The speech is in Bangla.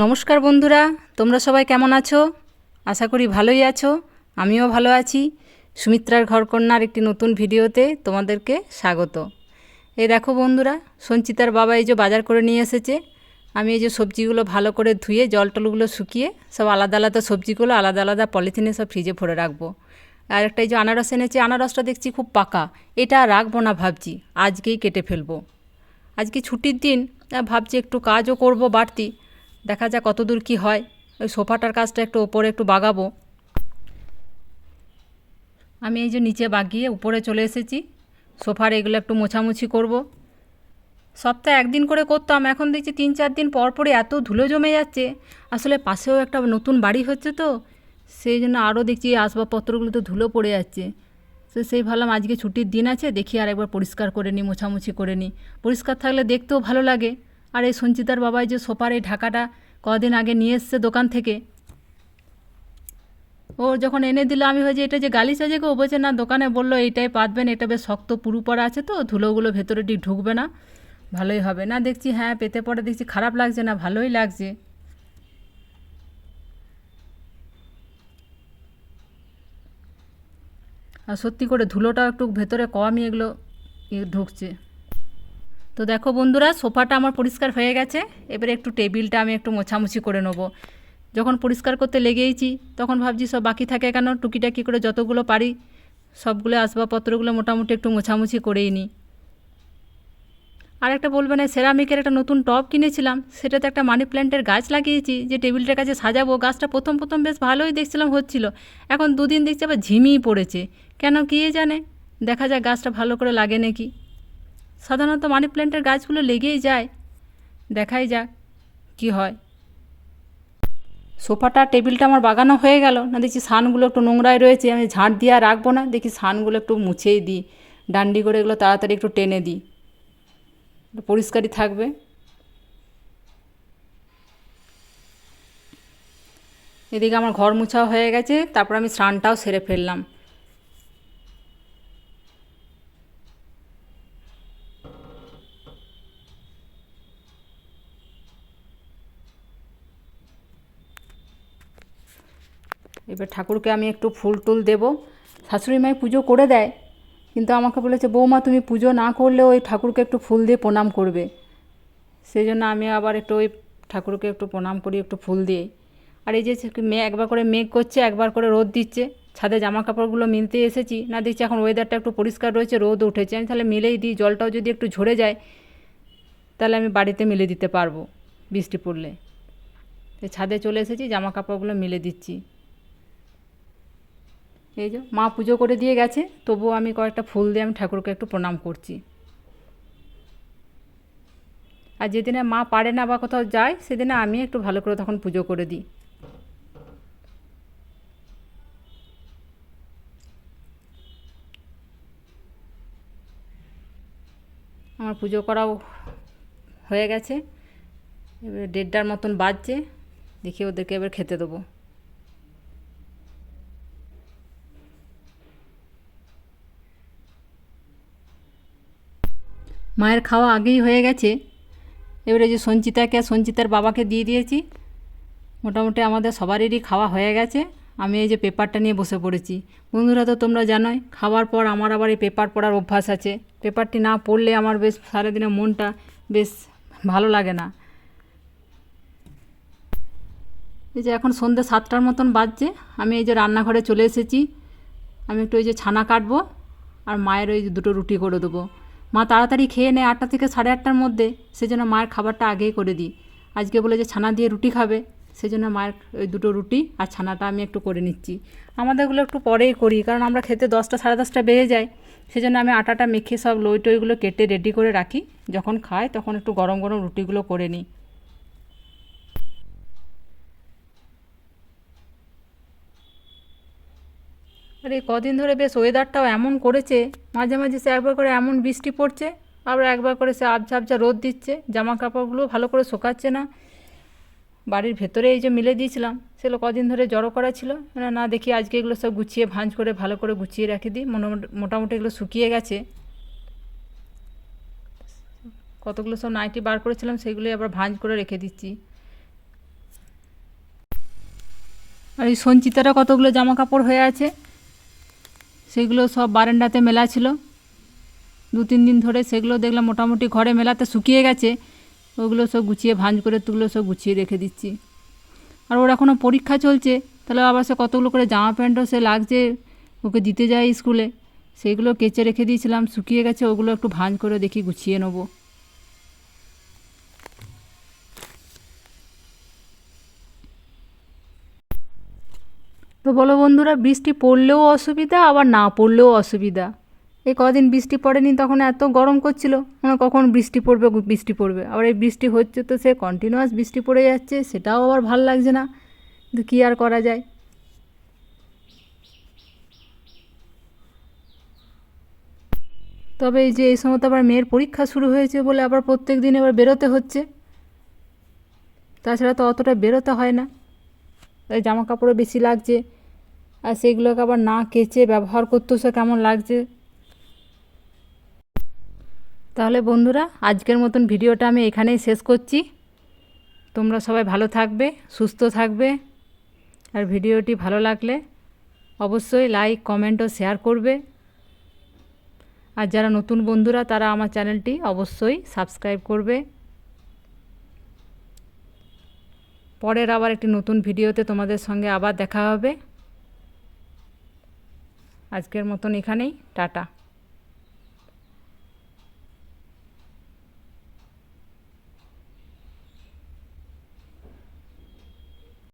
নমস্কার বন্ধুরা, তোমরা সবাই কেমন আছো? আশা করি ভালোই আছো, আমিও ভালো আছি। সুমিত্রার ঘরকন্যার একটি নতুন ভিডিওতে তোমাদেরকে স্বাগত। এই দেখো বন্ধুরা, সঞ্চিতার বাবা এই যে বাজার করে নিয়ে এসেছে। আমি এই যে সবজিগুলো ভালো করে ধুয়ে, জল টলগুলো শুকিয়ে, সব আলাদা আলাদা সবজিগুলো, আলাদা আলাদা পলিথিনে সব ফ্রিজে ভরে রাখব। আর একটা এই যে আনারস এনেছে, আনারসটা দেখছি খুব পাকা। এটা রাখব না ভাবছি, আজকেই কেটে ফেলব। আজকে ছুটির দিন ভাবছি একটু কাজও করব বাড়তি। দেখা যাক কতদূর কি হয়। ওই সোফাটার কাজটা একটু ওপরে একটু বাগাবো। আমি এই যে নিচে বাগিয়ে উপরে চলে এসেছি। সোফার এগুলো একটু মোছামুছি করব। সপ্তাহে একদিন করে করতাম, এখন দেখছি তিন চার দিন পর পরে এত ধুলো জমে যাচ্ছে। আসলে পাশেও একটা নতুন বাড়ি হচ্ছে তো, সেই জন্য আরও দেখছি আসবাবপত্রগুলো তো ধুলো পড়ে যাচ্ছে। তো সেই ভাবলাম আজকে ছুটির দিন আছে, দেখি আর একবার পরিষ্কার করে নিই, মোছামুছি করে নিই। পরিষ্কার থাকলে দেখতেও ভালো লাগে। আর এই সঞ্চিতার বাবাই যে সোফার এই ঢাকাটা কদিন আগে নিয়ে এসছে দোকান থেকে। ও যখন এনে দিল, আমি ভাবছি, এটা যে গালিচ আছে গো। বলছে, না, দোকানে বলল, এইটাই পাতবেন, এটা বেশ শক্ত পুরু পড়া আছে তো, ধুলোগুলো ভেতরে ঠিক ঢুকবে না, ভালোই হবে। না, দেখছি হ্যাঁ পেতে পড়ে দেখছি, খারাপ লাগছে না, ভালোই লাগছে। আর সত্যি করে ধুলোটা একটু ভেতরে কমই এগুলো ঢুকছে। তো দেখো বন্ধুরা, সোফাটা আমার পরিষ্কার হয়ে গেছে। এবারে একটু টেবিলটা আমি একটু মোছামুছি করে নেব। যখন পরিষ্কার করতে লেগেইছি, তখন ভাবছি সব বাকি থাকে কেন? টুকিটাকি করে যতগুলো পারি, সবগুলো আসবাবপত্রগুলো মোটামুটি একটু মোছামুছি করেই নিই। আর একটা বলবে না, সেরামিকের একটা নতুন টব কিনেছিলাম। সেটাতে একটা মানি প্ল্যান্টের গাছ লাগিয়েছি, যে টেবিলটার কাছে সাজাবো। গাছটা প্রথম প্রথম বেশ ভালোই দেখছিলাম, হচ্ছিল। এখন দুদিন দেখছি আবার ঝিমিয়ে পড়েছে। কেন কে জানে? দেখা যাক গাছটা ভালো করে লাগে নাকি। সাধারণত মানি প্ল্যান্টের গাছগুলো লেগেই যায়। দেখাই যাক, কি হয়। সোফাটা, টেবিলটা আমার বাগানো হয়ে গেল। না, দেখছি সানগুলো একটু নোংরায় রয়েছে, আমি ঝাঁট দিয়ে রাখব না। দেখি সানগুলো একটু মুছেই দিই। ডান্ডি করে এগুলো তাড়াতাড়ি একটু টেনে দিই। পরিষ্কারই থাকবে। এদিকে আমার ঘর মুছাও হয়ে গেছে, তারপর আমি স্নানটাও সেরে ফেললাম। এবার ঠাকুরকে আমি একটু ফুল টুল দেবো। শাশুড়ি মাই পুজো করে দেয়, কিন্তু আমাকে বলেছে, বৌমা, তুমি পুজো না করলেও ওই ঠাকুরকে একটু ফুল দিয়ে প্রণাম করবে। সেই জন্য আমি আবার একটু ওই ঠাকুরকে একটু প্রণাম করি, একটু ফুল দিয়ে। আর এই যে মেয়ে, একবার করে মেঘ করছে, একবার করে রোদ দিচ্ছে, ছাদে জামা কাপড়গুলো মিলতে এসেছি, না দেখছি এখন ওয়েদারটা একটু পরিষ্কার রয়েছে, রোদ উঠেছে, আমি তাহলে মিলেই দিই, জলটাও যদি একটু ঝরে যায়, তাহলে আমি বাড়িতে মিলে দিতে পারব বৃষ্টি পড়লে। ছাদে চলে এসেছি জামা কাপড়গুলো মিলে দিচ্ছি। এই যে মা পুজো করে দিয়ে গেছে, তবুও আমি কয়েকটা ফুল দিয়ে আমি ঠাকুরকে একটু প্রণাম করছি। আর যেদিনে মা পারে না বা কোথাও যায়, সেদিনে আমি একটু ভালো করে তখন পুজো করে দিই। আমার পুজো করাও হয়ে গেছে। এবার দেড়টার মতন বাজছে। দেখি ওদেরকে এবার খেতে দেবো। মায়ের খাওয়া আগেই হয়ে গেছে। এবারে যে সঞ্চিতাকে সঞ্চিতার বাবাকে দিয়ে দিয়েছি, মোটামুটি আমাদের সবারই খাওয়া হয়ে গেছে। আমি এই যে পেপারটা নিয়ে বসে পড়েছি। বন্ধুরা তো তোমরা জানোই, খাওয়ার পর আমার আবার এই পেপার পড়ার অভ্যাস আছে। পেপারটি না পড়লে আমার বেশ সারাদিনে মনটা বেশ ভালো লাগে না। এই যে এখন সন্ধ্যে সাতটার মতন বাজছে, আমি এই যে রান্নাঘরে চলে এসেছি। আমি একটু ওই যে ছানা কাটবো আর মায়ের ওই দুটো রুটি করে দেবো। মা তাড়াতাড়ি খেয়ে নেয় আটটা থেকে সাড়ে আটটার মধ্যে, সেজন্য মায়ের খাবারটা আগেই করে দিই। আজকে বলে যে ছানা দিয়ে রুটি খাবে, সেজন্য মায়ের ওই দুটো রুটি আর ছানাটা আমি একটু করে নিচ্ছি। আমাদেরগুলো একটু পরেই করি, কারণ আমরা খেতে দশটা সাড়ে দশটা বেজে যায়, সেজন্য আমি আটাটা মেখে সব লই টইগুলো কেটে রেডি করে রাখি। যখন খাই তখন একটু গরম গরম রুটিগুলো করে নিই। আর এই কদিন ধরে বেশ ওয়েদারটাও এমন করেছে, মাঝে মাঝে সে একবার করে এমন বৃষ্টি পড়ছে, আবার একবার করে সে আবঝা আবঝা রোদ দিচ্ছে জামা কাপড়গুলো ভালো করে শোকাচ্ছে না। বাড়ির ভেতরে এই যে মিলে দিয়েছিলাম, সেগুলো কদিন ধরে জড়ো করা ছিল, না দেখি আজকে এগুলো সব গুছিয়ে ভাঁজ করে, ভালো করে গুছিয়ে রেখে দিই মোটামুটি এগুলো শুকিয়ে গেছে। কতগুলো সব নাইটি বার করেছিলাম, সেগুলোই আবার ভাঁজ করে রেখে দিচ্ছি। আর এই সঞ্চিতারা কতগুলো জামা কাপড় হয়ে আছে সেগুলো সব বারান্দাতে মেলা ছিল। দু, তিন দিন ধরে সেগুলো দেখলাম মোটামুটি ঘরে মেলাতে শুকিয়ে গেছে। ওগুলো সব গুছিয়ে, ভাঁজ করে তুগুলো সব গুছিয়ে রেখে দিচ্ছি। আর ওর এখনও পরীক্ষা চলছে। তাহলে আবার সে কতগুলো করে জামা প্যান্টও সে লাগছে, ওকে দিতে যায় স্কুলে। সেগুলো কেচে রেখে দিয়েছিলাম, শুকিয়ে গেছে, ওগুলো একটু ভাঁজ করে দেখি, গুছিয়ে নেব। তো বলো বন্ধুরা, বৃষ্টি পড়লেও অসুবিধা, আবার না পড়লেও অসুবিধা। এই কদিন বৃষ্টি পড়েনি, তখন এত গরম করছিল মানে কখন বৃষ্টি পড়বে বৃষ্টি পড়বে। আবার এই বৃষ্টি হচ্ছে তো সে কন্টিনিউয়াস বৃষ্টি পড়ে যাচ্ছে, সেটাও আবার ভালো লাগছে না। কিন্তু কী আর করা যায়? তবে এই যে এই সময় তো আবার মেয়ের পরীক্ষা শুরু হয়েছে বলে আবার প্রত্যেক দিন এবার বেরোতে হচ্ছে। তাছাড়া তো অতটা বেরোতে হয় না। তাই জামা কাপড়ও বেশি লাগছে। আর সেগুলোকে আবার না কেচে ব্যবহার করতেও সে কেমন লাগছে। তাহলে বন্ধুরা, আজকের মতন ভিডিওটা আমি এখানেই শেষ করছি। তোমরা সবাই ভালো থাকবে, সুস্থ থাকবে। আর ভিডিওটি ভালো লাগলে অবশ্যই লাইক, কমেন্ট ও শেয়ার করবে। আর যারা নতুন বন্ধুরা, তারা আমার চ্যানেলটি অবশ্যই সাবস্ক্রাইব করবে। পরের আবার একটি নতুন ভিডিওতে তোমাদের সঙ্গে আবার দেখা হবে। আজকের মতন এখানেই টাটা।